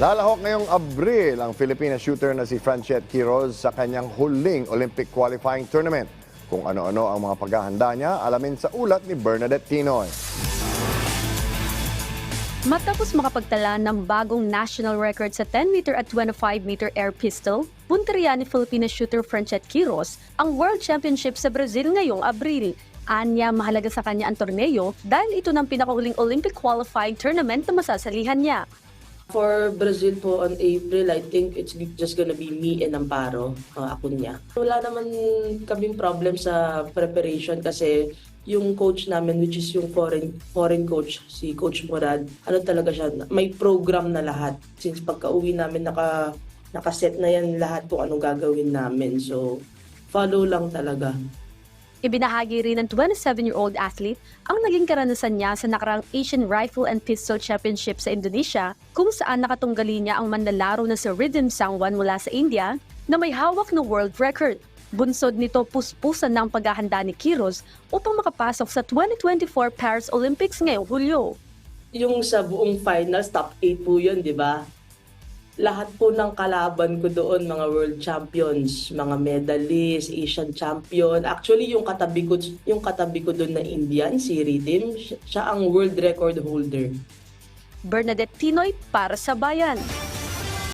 Lalahok ngayong Abril ang Filipina shooter na si Franchet Quiroz sa kanyang huling Olympic qualifying tournament. Kung ano-ano ang mga paghahanda niya, alamin sa ulat ni Bernadette Tinoy. Matapos makapagtala ng bagong national record sa 10-meter at 25-meter air pistol, punteriya ni Filipina shooter Franchet Quiroz ang World Championship sa Brazil ngayong Abril. Anya mahalaga sa kanya ang torneo dahil ito ng pinakahuling Olympic qualifying tournament na masasalihan niya. For Brazil po on April, I think it's just gonna be me and Amparo, uh, ako niya. Wala naman kaming problem sa preparation kasi yung coach namin, which is yung foreign foreign coach, si Coach Murad, ano talaga siya, may program na lahat. Since pagka-uwi namin, naka, nakaset na yan lahat kung anong gagawin namin. So, follow lang talaga. Ibinahagi rin ng 27-year-old athlete ang naging karanasan niya sa nakarang Asian Rifle and Pistol Championship sa Indonesia kung saan nakatunggali niya ang manlalaro na si Rhythm Sangwan mula sa India na may hawak ng world record. Bunsod nito puspusan ang paghahanda ni Kiros upang makapasok sa 2024 Paris Olympics ngayong Hulyo. Yung sa buong finals, top 8 po yun, di ba? Lahat po ng kalaban ko doon, mga world champions, mga medalist, Asian champion. Actually, yung katabi ko, yung katabi ko doon na Indian, si Ritim, siya ang world record holder. Bernadette Tinoy para sa Bayan.